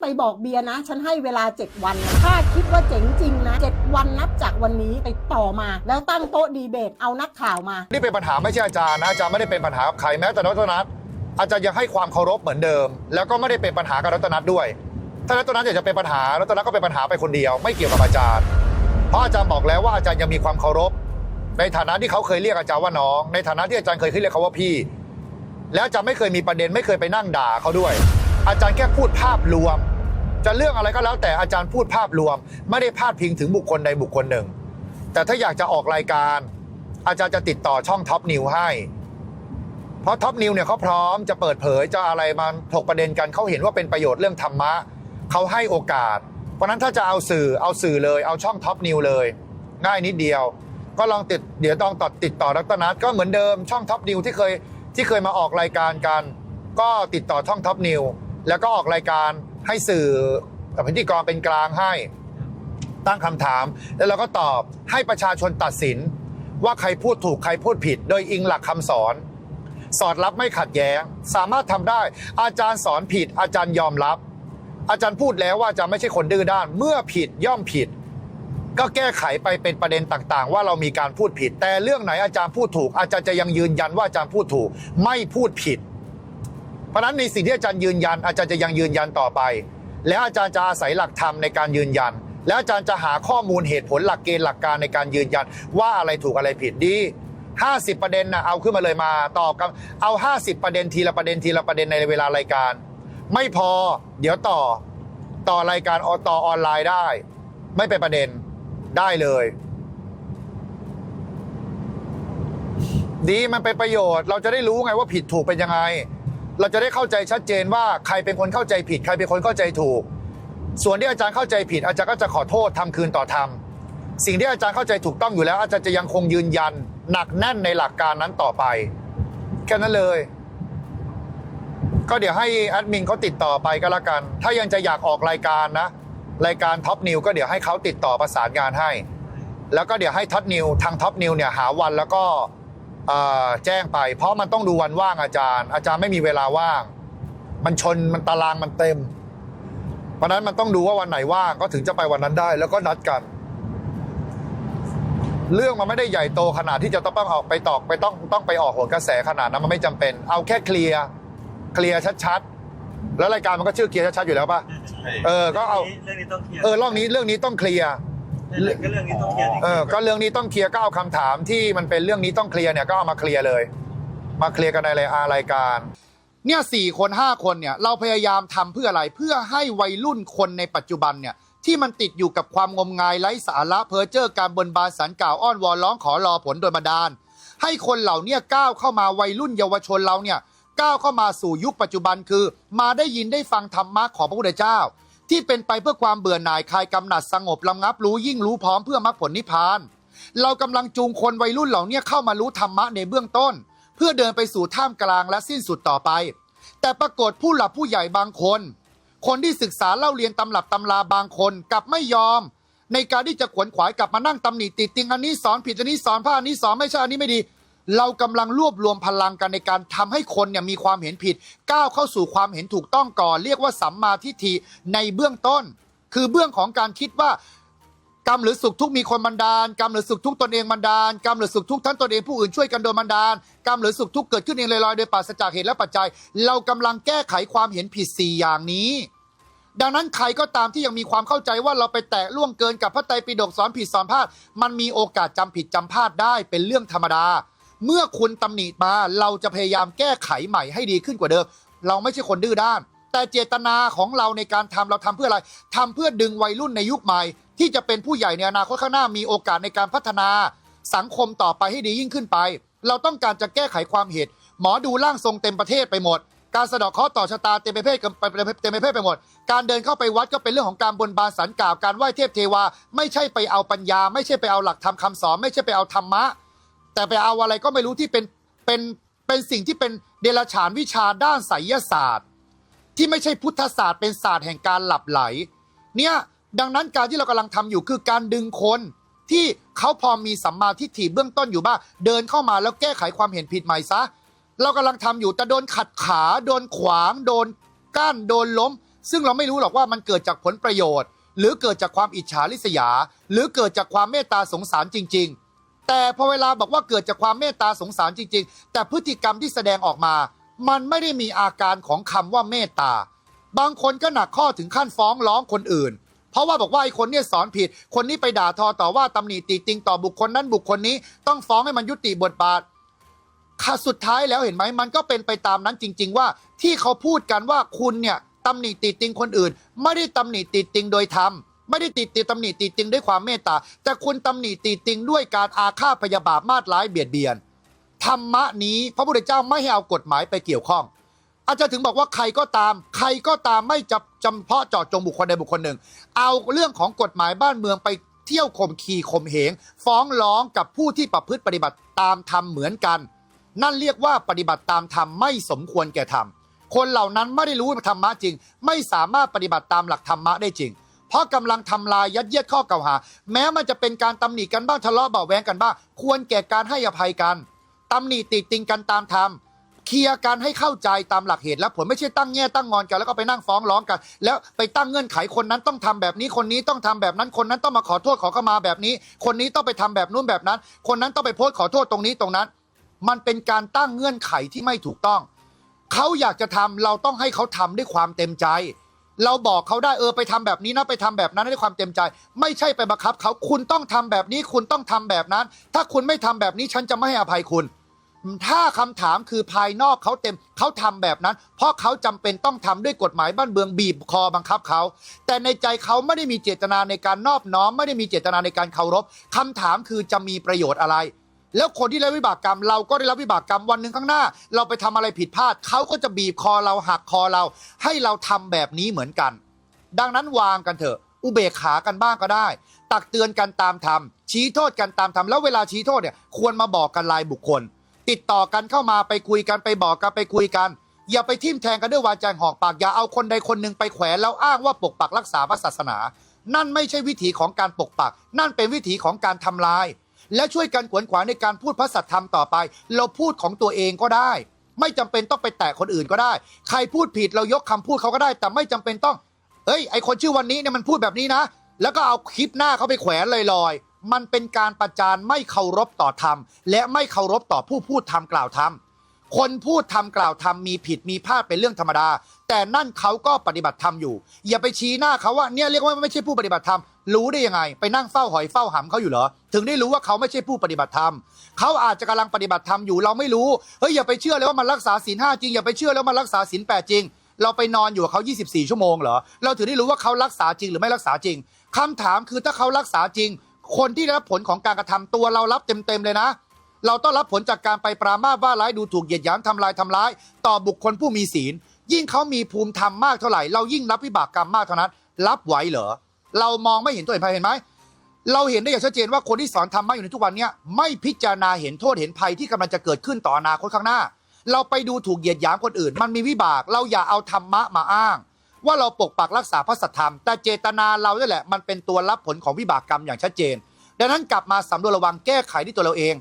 ไปบอกเบียร์นะ ฉันให้เวลา 7 วัน ถ้าคิดว่าเจ๋งจริงนะ 7 วันนับจากวันนี้ติดต่อมา แล้วตั้งโต๊ะดีเบต เอานักข่าวมา นี่เป็นปัญหาไม่ใช่อาจารย์นะอาจารย์ไม่ได้เป็นปัญหากับใครแม้แต่รัตนัทอาจารย์ยังให้ความเคารพเหมือนเดิม แล้วก็ไม่ได้เป็นปัญหากับรัตนัทด้วย ถ้ารัตนัทอยากจะเป็นปัญหารัตนัทก็เป็นปัญหาไปคนเดียวไม่เกี่ยวกับอาจารย์ เพราะอาจารย์บอกแล้วว่าอาจารย์ยังมีความเคารพ ในฐานะที่เขาเคยเรียกอาจารย์ว่าน้อง ในฐานะที่อาจารย์เคยเรียกเขาว่าพี่ แล้วอาจารย์ไม่เคยมีประเด็นไม่เคยไปนั่งด่าเขาด้วย อาจารย์แค่พูดภาพรวม จะเรื่องอะไรก็แล้วแต่อาจารย์พูดภาพรวม ไม่ได้พาดพิงถึงบุคคลใดบุคคลหนึ่ง แต่ถ้าอยากจะออกรายการ อาจารย์จะติดต่อช่องท็อปนิวให้ เพราะท็อปนิวเนี่ยเขาพร้อมจะเปิดเผยจะอะไรมาถกประเด็นกันเขาเห็นว่าเป็นประโยชน์เรื่องธรรมะเขาให้โอกาส เพราะฉะนั้นถ้าจะเอาสื่อเอาสื่อเลยเอาช่องท็อปนิวเลย ง่ายนิดเดียว ก็ลองติดเดี๋ยวต้องตัดติดต่อรัตนัทก็เหมือนเดิมช่องท็อปนิวที่เคยที่เคยมาออกรายการกัน ก็ติดต่อช่องท็อปนิวแล้วก็ออกรายการ ให้สื่อกับพิธีกรเป็นกลางให้ตั้งคำถาม แล้วเราก็ตอบให้ประชาชนตัดสิน ว่าใครพูดถูกใครพูดผิด โดยอิงหลักคำสอน สอดรับไม่ขัดแย้ง สามารถทำได้ อาจารย์สอนผิด อาจารย์ยอมรับ อาจารย์พูดแล้วว่าจารย์ไม่ใช่คนดื้อด้าน เมื่อผิดย่อมผิด ก็แก้ไขไปเป็นประเด็นต่างๆ ว่าเรามีการพูดผิด แต่เรื่องไหนอาจารย์พูดถูก อาจารย์จะยังยืนยันว่าอาจารย์พูดถูก ไม่พูดผิด เพราะนั้นในสิ่งที่อาจารย์ยืนยัน อาจารย์จะยังยืนยันต่อไป แล้วอาจารย์จะอาศัยหลักธรรมในการยืนยัน แล้วอาจารย์จะหาข้อมูลเหตุผลหลักเกณฑ์หลักการในการยืนยัน ว่าอะไรถูกอะไรผิดดี50 ประเด็นนะเอาขึ้นมาเลยมาต่อกันเอา 50 ประเด็นทีละประเด็นทีละประเด็นในเวลารายการ ไม่พอเดี๋ยวต่อต่อรายการอต่อออนไลน์ได้ ไม่เป็นประเด็นได้เลย ดีมันเป็นประโยชน์ เราจะได้รู้ไงว่าผิดถูกเป็นยังไง เราจะได้เข้าใจชัดเจนว่าใครเป็นคนเข้าใจผิด ใครเป็นคนเข้าใจถูก ส่วนที่อาจารย์เข้าใจผิด อาจารย์ก็จะขอโทษทำคืนต่อทำสิ่งที่อาจารย์เข้าใจถูกต้องอยู่แล้ว อาจารย์จะยังคงยืนยัน หนักแน่นในหลักการนั้นต่อไป แค่นั้นเลย ก็เดี๋ยวให้แอดมินเขาติดต่อไปก็แล้วกัน ถ้ายังจะอยากออกรายการนะ รายการท็อปนิวก็เดี๋ยวให้เขาติดต่อประสานงานให้ แล้วก็เดี๋ยวให้ท็อปนิวทางท็อปนิวเนี่ยหาวันแล้วก็ แจ้งไป เพราะมันต้องดูวันว่างอาจารย์ อาจารย์ไม่มีเวลาว่าง มันชนมันตารางมันเต็ม เพราะฉะนั้นมันต้องดูว่าวันไหนว่างก็ถึงจะไปวันนั้นได้ แล้วก็นัดกัน เรื่องมันไม่ได้ใหญ่โตขนาดที่จะต้องออกไปตอกไปต้องต้องไปออกโหนกระแสขนาดนั้นมันไม่จำเป็น เอาแค่เคลียร์เคลียร์ชัดๆแล้วรายการมันก็ชื่อเคลียร์ชัดๆอยู่แล้วป่ะเออก็เอาเรื่องนี้ต้องเคลียร์เออรอบนี้เรื่องนี้ต้องเคลียร์ ก็เรื่องนี้ต้องเคลียร์จริงๆเออก็เรื่องนี้ต้องเคลียร์ก็เอาคำถามที่มันเป็นเรื่องนี้ต้องเคลียร์เนี่ยก็เอามาเคลียร์เลย มาเคลียร์กันในรายการ เนี่ยสี่คนห้าคนเนี่ยเราพยายามทำเพื่ออะไรเพื่อให้วัยรุ่นคนในปัจจุบันเนี่ยที่มันติดอยู่กับความงมงายไร้สาระเพ้อเจ้อการบนบานสารกล่าวอ้อนวอนร้องขอรอผลโดยบันดาล ให้คนเหล่าเนี้ก้าวเข้ามาวัยรุ่นเยาวชนเราเนี่ยก้าวเข้ามาสู่ยุคปัจจุบันคือ มาได้ยินได้ฟังธรรมะของพระพุทธเจ้า ที่เป็นไปเพื่อความเบื่อหน่ายคลายกำหนัดสงบระงับรู้ยิ่งรู้พร้อมเพื่อมรรคผลนิพพาน เรากำลังจูงคนวัยรุ่นเหล่านี้เข้ามารู้ธรรมะในเบื้องต้น เพื่อเดินไปสู่ท่ามกลางและสิ้นสุดต่อไป แต่ปรากฏผู้หลับผู้ใหญ่บางคน คนที่ศึกษาเล่าเรียนตำรับตำราบางคนกลับไม่ยอม ในการที่จะขวนขวายกลับมานั่งตำหนิติดติงอันนี้สอนผิดอันนี้สอนพลาอันนี้สอนไม่ใช่อันนี้ไม่ดี เรากำลังรวบรวมพลังกันในการทำให้คนเนี่ยมีความเห็นผิด ก้าวเข้าสู่ความเห็นถูกต้องก่อน เรียกว่าสัมมาทิฏฐิในเบื้องต้น คือเบื้องของการคิดว่ากรรมหรือสุขทุกมีคนบันดาลกรรมหรือสุขทุกตนเองบันดาลกรรมหรือสุขทุกทั้งตนเองผู้อื่นช่วยกันโดยบันดาลกรรมหรือสุขทุกเกิดขึ้นเองลอยๆโดยปราศจากเหตุและปัจจัย เรากำลังแก้ไขความเห็นผิดสี่อย่างนี้ดังนั้นใครก็ตามที่ยังมีความเข้าใจว่าเราไปแตะล่วงเกินกับพระไตรปิฎกสอนผิดสอนพลาด มันมีโอกาสจำผิดจำพลาดได้เป็นเรื่องธรรมดา เมื่อคุณตำหนิมาเราจะพยายามแก้ไขใหม่ให้ดีขึ้นกว่าเดิม เราไม่ใช่คนดื้อด้าน แต่เจตนาของเราในการทำเราทำเพื่ออะไรทำเพื่อดึงวัยรุ่นในยุคใหม่ ที่จะเป็นผู้ใหญ่ในอนาคตข้างหน้ามีโอกาสในการพัฒนา สังคมต่อไปให้ดียิ่งขึ้นไป เราต้องการจะแก้ไขความเหตุ หมอดูร่างทรงเต็มประเทศไปหมดการสะดาะเคราะห์ต่อชะตาเต็มไปเทศกันไปเต็มไปเทศไปหมด การเดินเข้าไปวัดก็เป็นเรื่องของการบนบานสันกล่าว การไหว้เทพเทวา ไม่ใช่ไปเอาปัญญา ไม่ใช่ไปเอาหลักธรรมคำสอน ไม่ใช่ไปเอาธรรมะ แต่ไปเอาอะไรก็ไม่รู้ที่เป็นเป็นเป็นสิ่งที่เป็นเดรัจฉานวิชาด้านไสยศาสตร์ ที่ไม่ใช่พุทธศาสตร์เป็นศาสตร์แห่งการหลับไหล เนี่ยดังนั้นการที่เรากำลังทำอยู่คือการดึงคนที่เขาพอมีสัมมาทิฏฐิเบื้องต้นอยู่บ้างเดินเข้ามาแล้วแก้ไขความเห็นผิดใหม่ซะ เรากำลังทำอยู่แต่โดนขัดขาโดนขวาง โดนกั้นโดนล้ม ซึ่งเราไม่รู้หรอกว่ามันเกิดจากผลประโยชน์ หรือเกิดจากความอิจฉาริษยา หรือเกิดจากความเมตตาสงสารจริง ๆ แต่พอเวลาบอกว่าเกิดจากความเมตตาสงสารจริง ๆ แต่พฤติกรรมที่แสดงออกมา มันไม่ได้มีอาการของคำว่าเมตตา บางคนก็หนักข้อถึงขั้นฟ้องร้องคนอื่น เพราะว่าบอกว่าไอ้คนเนี่ยสอนผิด คนนี้ไปด่าทอต่อว่าตำหนิติติงต่อบุคคลนั้นบุคคลนี้ต้องฟ้องให้มันยุติบทบาทค่ะสุดท้ายแล้วเห็นไหมมันก็เป็นไปตามนั้นจริง ๆ ว่าที่เขาพูดกันว่าคุณเนี่ยตำหนิติติงคนอื่น ไม่ได้ตำหนิติติงโดยธรรม ไม่ได้ติติตำหนิติติงด้วยความเมตตา แต่คุณตำหนิติติงด้วยการอาฆาตพยาบาทมาดร้ายเบียดเบียน ธรรมะนี้พระพุทธเจ้าไม่ให้เอากฎหมายไปเกี่ยวข้อง อาจารย์ถึงบอกว่าใครก็ตาม ใครก็ตามไม่จะจำเพาะเจาะจงบุคคลใดบุคคลหนึ่ง เอาเรื่องของกฎหมายบ้านเมืองไปเที่ยวข่มขี่ข่มเหง ฟ้องร้องกับผู้ที่ประพฤติปฏิบัติตามธรรมเหมือนกัน นั่นเรียกว่าปฏิบัติตามธรรมไม่สมควรแก่ธรรมคนเหล่านั้นไม่ได้รู้ธรรมะจริง ไม่สามารถปฏิบัติตามหลักธรรมะได้จริง เพราะกำลังทำลายยัดเยียดข้อกล่าวหา แม้มันจะเป็นการตำหนิกันบ้างทะเลาะเบาะแวงกันบ้างควรแก่การให้อภัยกันตำหนิติติงกันตามธรรมเคลียร์กันให้เข้าใจตามหลักเหตุและผลไม่ใช่ตั้งแง่ตั้งงอนกันแล้วก็ไปนั่งฟ้องร้องกัน แล้วไปตั้งเงื่อนไขคนนั้นต้องทำแบบนี้คนนี้ต้องทำแบบนั้นคนนั้นต้องมาขอโทษขอเข้ามาแบบนี้ คนนี้ต้องไปทำแบบนู้นแบบนั้น คนนั้นต้องไปโพสต์ขอโทษตรงนี้ตรงนั้น มันเป็นการตั้งเงื่อนไขที่ไม่ถูกต้อง เขาอยากจะทำเราต้องให้เขาทำด้วยความเต็มใจ เราบอกเขาได้เออไปทำแบบนี้นะไปทำแบบนั้นด้วยความเต็มใจ ไม่ใช่ไปบังคับเขาคุณต้องทำแบบนี้คุณต้องทำแบบนั้น ถ้าคุณไม่ทำแบบนี้ฉันจะไม่ให้อภัยคุณ ถ้าคำถามคือภายนอกเขาเต็มเขาทำแบบนั้น เพราะเขาจำเป็นต้องทำด้วยกฎหมายบ้านเมืองบีบคอบังคับเขา แต่ในใจเขาไม่ได้มีเจตนาในการนอบน้อม ไม่ได้มีเจตนาในการเคารพคำถามคือจะมีประโยชน์อะไร แล้วคนที่ได้รับวิบากกรรม เราก็ได้รับวิบากกรรมวันหนึ่งข้างหน้า เราไปทำอะไรผิดพลาดเขาก็จะบีบคอเราหักคอเรา ให้เราทำแบบนี้เหมือนกัน ดังนั้นวางกันเถอะ อุเบกขากันบ้างก็ได้ ตักเตือนกันตามธรรมชี้โทษกันตามธรรมแล้วเวลาชี้โทษเนี่ยควรมาบอกกันรายบุคคล ติดต่อกันเข้ามาไปคุยกันไปบอกกันไปคุยกัน อย่าไปทิ่มแทงกันด้วยวาจาหอกปากอย่าเอาคนใดคนหนึ่งไปแขวนแล้วอ้างว่าปกปักรักษาพระศาสนา นั่นไม่ใช่วิถีของการปกปัก นั่นเป็นวิถีของการทำลาย และช่วยกันขวนขวายในการพูดพระสัทธรรมต่อไป เราพูดของตัวเองก็ได้ ไม่จำเป็นต้องไปแตะคนอื่นก็ได้ ใครพูดผิดเรายกคำพูดเขาก็ได้ แต่ไม่จำเป็นต้อง เอ้ย ไอคนชื่อวันนี้เนี่ยมันพูดแบบนี้นะ แล้วก็เอาคลิปหน้าเขาไปแขวนลอยๆ มันเป็นการประจานไม่เคารพต่อธรรม และไม่เคารพต่อผู้พูดทำกล่าวทำคนพูดทำกล่าวทำมีผิดมีพลาดเป็นเรื่องธรรมดา แต่นั่นเขาก็ปฏิบัติธรรมอยู่ อย่าไปชี้หน้าเขาว่าเนี่ยเรียกว่าไม่ใช่ผู้ปฏิบัติธรรม รู้ได้ยังไง ไปนั่งเฝ้าหอยเฝ้าหำเขาอยู่เหรอ ถึงได้รู้ว่าเขาไม่ใช่ผู้ปฏิบัติธรรมเขาอาจจะกำลังปฏิบัติธรรมอยู่เราไม่รู้เฮ้ยอย่าไปเชื่อเลยว่ามันรักษาศีลห้าจริงอย่าไปเชื่อแล้วมันรักษาศีลแปดจริง เราไปนอนอยู่กับเขา24 ชั่วโมงเหรอเราถึงได้รู้ว่าเขารักษาจริงหรือไม่รักษาจริงคำถามคือถ้าเขารักษาจริง คนที่ได้รับผลของการกระทำตัวเรารับเต็มๆเลยนะเราต้องรับผลจากการไปปรามาว่าร้ายดูถูกเหยียดหยามทำลายทำร้าย ต่อบุคคลผู้มีศีล ยิ่งเขามีภูมิธรรมมากเท่าไหร่ เรายิ่งรับวิบากกรรมมากเท่านั้น รับไหวเหรอ เรามองไม่เห็นตัวเห็นภัยเห็นไหมเราเห็นได้อย่างชัดเจนว่าคนที่สอนธรรมะอยู่ในทุกวันเนี้ยไม่พิจารณาเห็นโทษเห็นภัยที่กำลังจะเกิดขึ้นต่ออนาคตข้างหน้า เราไปดูถูกเหยียดหยามคนอื่น มันมีวิบาก เราอย่าเอาธรรมะมาอ้าง ว่าเราปกปักรักษาพระสัทธรรม แต่เจตนาเราเนี่ยแหละมันเป็นตัวรับผลของวิบากกรรมอย่างชัดเจน ดังนั้นกลับมาสำรวจระวังแก้ไขที่ตัวเราเอง